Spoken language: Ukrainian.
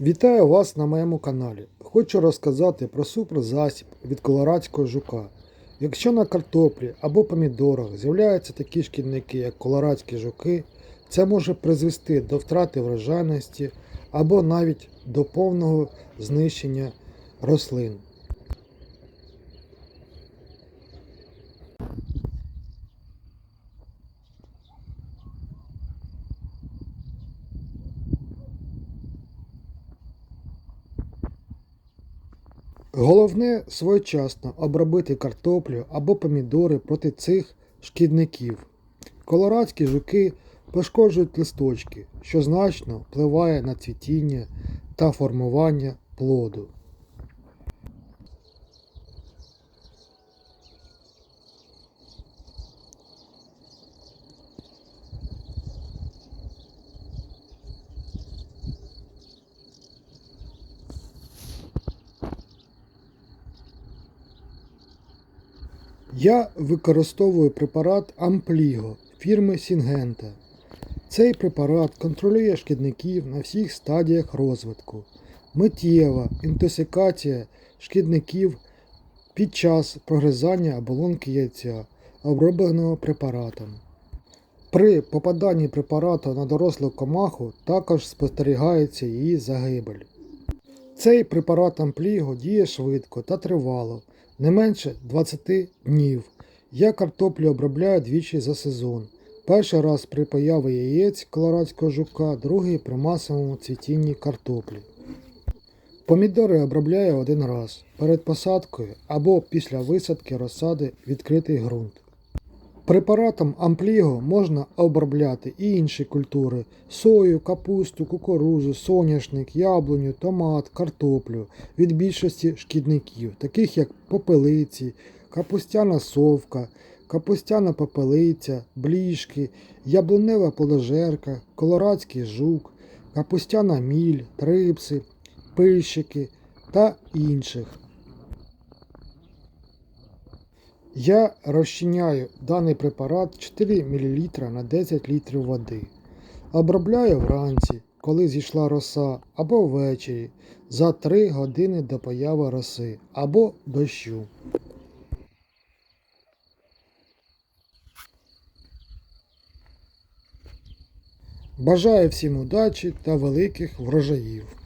Вітаю вас на моєму каналі. Хочу розказати про суперзасіб від колорадського жука. Якщо на картоплі або помідорах з'являються такі шкідники, як колорадські жуки, це може призвести до втрати врожайності або навіть до повного знищення рослин. Головне своєчасно обробити картоплю або помідори проти цих шкідників. Колорадські жуки пошкоджують листочки, що значно впливає на цвітіння та формування плоду. Я використовую препарат Ампліго фірми Сінгента. Цей препарат контролює шкідників на всіх стадіях розвитку. Миттєва інтоксикація шкідників під час прогризання оболонки яйця, обробленого препаратом. При попаданні препарату на дорослу комаху також спостерігається її загибель. Цей препарат Ампліго діє швидко та тривало, не менше 20 днів. Я картоплю обробляю двічі за сезон. Перший раз при появі яєць колорадського жука, другий при масовому цвітінні картоплі. Помідори обробляю один раз перед посадкою або після висадки розсади відкритий ґрунт. Препаратом Ампліго можна обробляти і інші культури сою, капусту, кукурузу, соняшник, яблуню, томат, картоплю від більшості шкідників, таких як попелиці, капустяна совка, капустяна попелиця, бліжки, яблунева плодожерка, колорадський жук, капустяна міль, трипси, пильщики та інших. Я розчиняю даний препарат 4 мл на 10 літрів води. Обробляю вранці, коли зійшла роса, або ввечері за 3 години до появи роси або дощу. Бажаю всім удачі та великих врожаїв!